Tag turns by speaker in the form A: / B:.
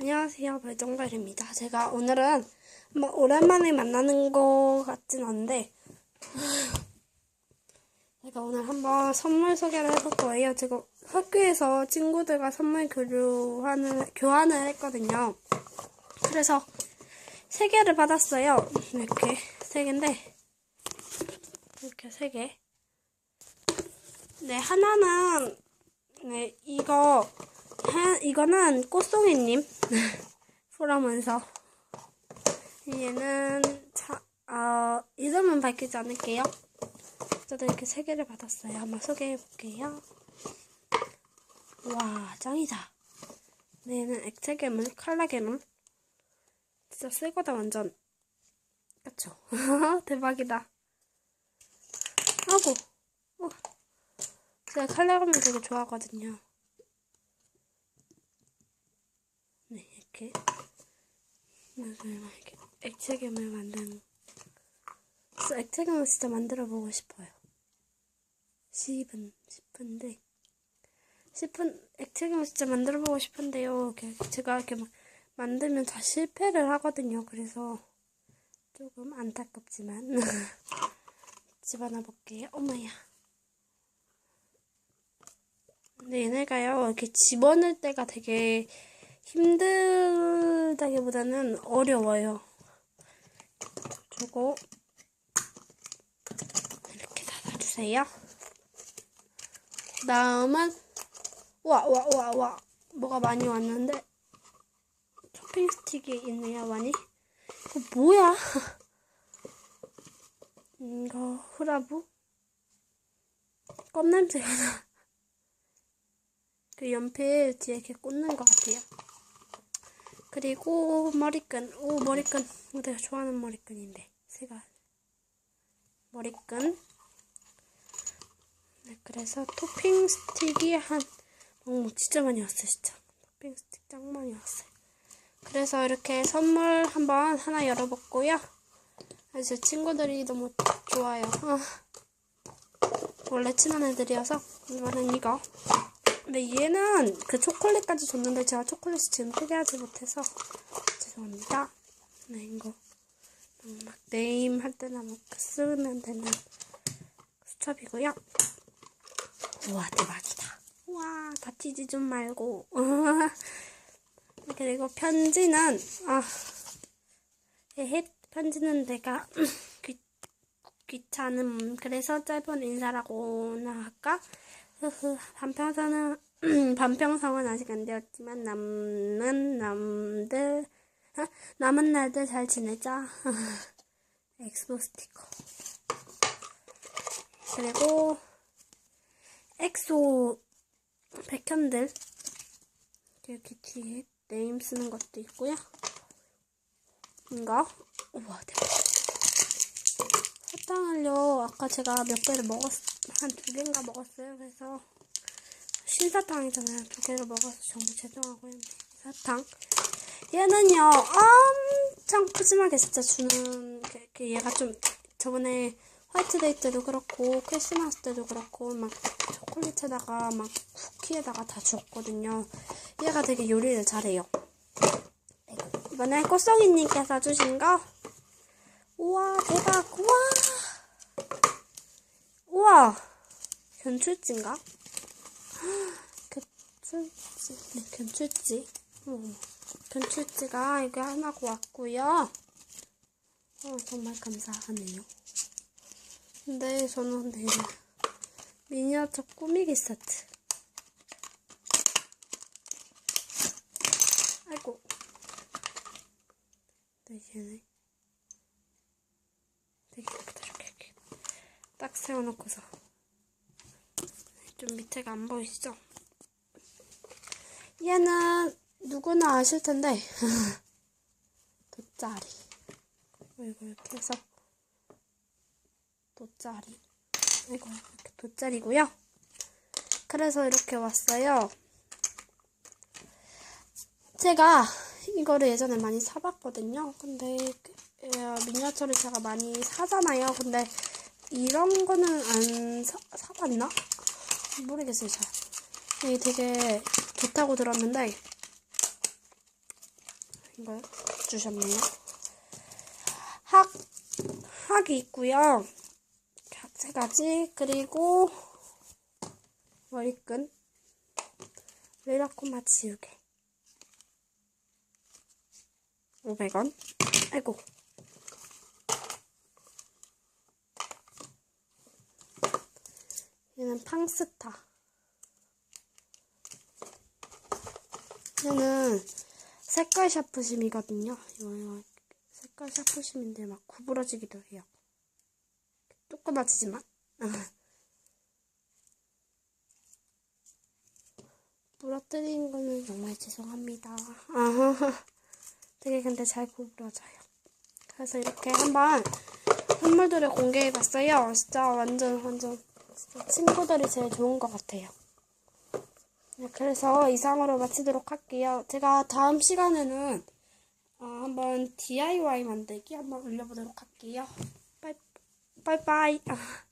A: 안녕하세요. 별정별입니다. 제가 오늘은 뭐 오랜만에 만나는 것 같진 않은데 제가 오늘 한번 선물 소개를 해볼 거예요. 제가 학교에서 친구들과 선물 교류하는, 교환을 했거든요. 그래서 세 개를 받았어요. 이렇게 세 개인데 이렇게 세 개. 네, 하나는 네, 이거 하, 이거는 꽃송이님 프라면서 얘는 자, 어, 이름은 밝히지 않을게요. 저도 이렇게 세 개를 받았어요. 한번 소개해 볼게요. 와, 짱이다. 네, 얘는 액체 괴물, 칼라 괴물. 진짜 새 거다 완전. 그쵸? 대박이다. 아고, 어. 제가 칼라 괴물 되게 좋아하거든요. 네, 이렇게. 이렇게 액체 괴물 만드는. 진짜 액체 괴물 진짜 만들어 보고 싶어요. 10은, 10분인데. 10분, 액체 괴물 진짜 만들어 보고 싶은데요. 제가 이렇게 막 만들면 다 실패를 하거든요. 그래서 조금 안타깝지만. 집어넣어 볼게요. 어머야. 근데 얘네가요, 이렇게 집어넣을 때가 되게 힘 들다기보다는 어려워요. 저거 이렇게 닫아주세요. 다음은 와 와 와 와 뭐가 많이 왔는데 쇼핑 스틱이 있네요 많이. 이거 뭐야? 이거 후라부 껌 냄새가 나. 그 연필 뒤에 이렇게 꽂는 것 같아요. 그리고 머리끈. 오, 머리끈. 오, 내가 좋아하는 머리끈인데. 새가. 머리끈. 네, 그래서 토핑 스틱이 한, 어, 진짜 많이 왔어요, 진짜. 토핑 스틱 짱 많이 왔어요. 그래서 이렇게 선물 한번 하나 열어봤고요. 제 친구들이 너무 좋아요. 아, 원래 친한 애들이어서, 이거는 이거. 근데 얘는 그 초콜릿까지 줬는데 제가 초콜릿을 지금 소개하지 못해서 죄송합니다. 네, 이거 막 네임 할 때나 막 쓰면 되는 수첩이고요. 우와 대박이다. 우와 다치지 좀 말고. 그리고 편지는 아 헤헷 편지는 내가 귀, 귀찮음 그래서 짧은 인사라고나 할까? 흐흐, 반평선은, 반평성은 아직 안 되었지만, 남은 남들, 아, 남은 날들 잘 지내자. 엑스보 스티커. 그리고, 엑소 백현들. 이렇게 뒤에 네임 쓰는 것도 있고요. 이거. 우와, 대박. 사탕을요, 아까 제가 몇 개를 먹었, 한 두 개인가 먹었어요. 그래서, 신사탕이잖아요. 두 개를 먹어서 정말 죄송하고요. 사탕. 얘는요, 엄청 푸짐하게 진짜 주는, 얘가 좀, 저번에 화이트데이 때도 그렇고, 크리스마스 때도 그렇고, 막, 초콜릿에다가, 막, 쿠키에다가 다 줬거든요. 얘가 되게 요리를 잘해요. 이번에 꽃송이님께서 주신 거, 우와, 대박, 우와! 우와! 견출지인가? 견출지, 네, 견출지. 어, 견출지가 이게 하나가 왔고요. 어, 정말 감사하네요. 근데 저는 근데 미니어처 꾸미기 세트. 아이고. 네, 얘네. 되게 이렇게 이렇게 이렇게 딱 세워놓고서 좀 밑에가 안 보이시죠? 얘는 누구나 아실 텐데 돗자리 이거 이렇게 해서 돗자리 이거 이렇게 돗자리고요. 그래서 이렇게 왔어요. 제가 이거를 예전에 많이 사봤거든요. 근데 어, 미니어처를 제가 많이 사잖아요. 근데 이런 거는 안 사, 사봤나? 모르겠어요, 잘. 이게 되게 좋다고 들었는데 이걸 주셨네요. 학, 학이 있고요. 학세 가지, 그리고 머리끈, 레라코마 지우개. 500원. 아이고. 얘는 팡스타. 얘는 색깔 샤프심이거든요. 이거, 이거 색깔 샤프심인데 막 구부러지기도 해요. 조그마지지만. 부러뜨린 거는 정말 죄송합니다. 되게 근데 잘 구부러져요. 그래서 이렇게 한번 선물들을 공개해봤어요. 진짜 완전 완전 친구들이 제일 좋은 것 같아요. 네, 그래서 이상으로 마치도록 할게요. 제가 다음 시간에는 어, 한번 DIY 만들기 한번 올려보도록 할게요. 빠이, 빠이 빠이. 아.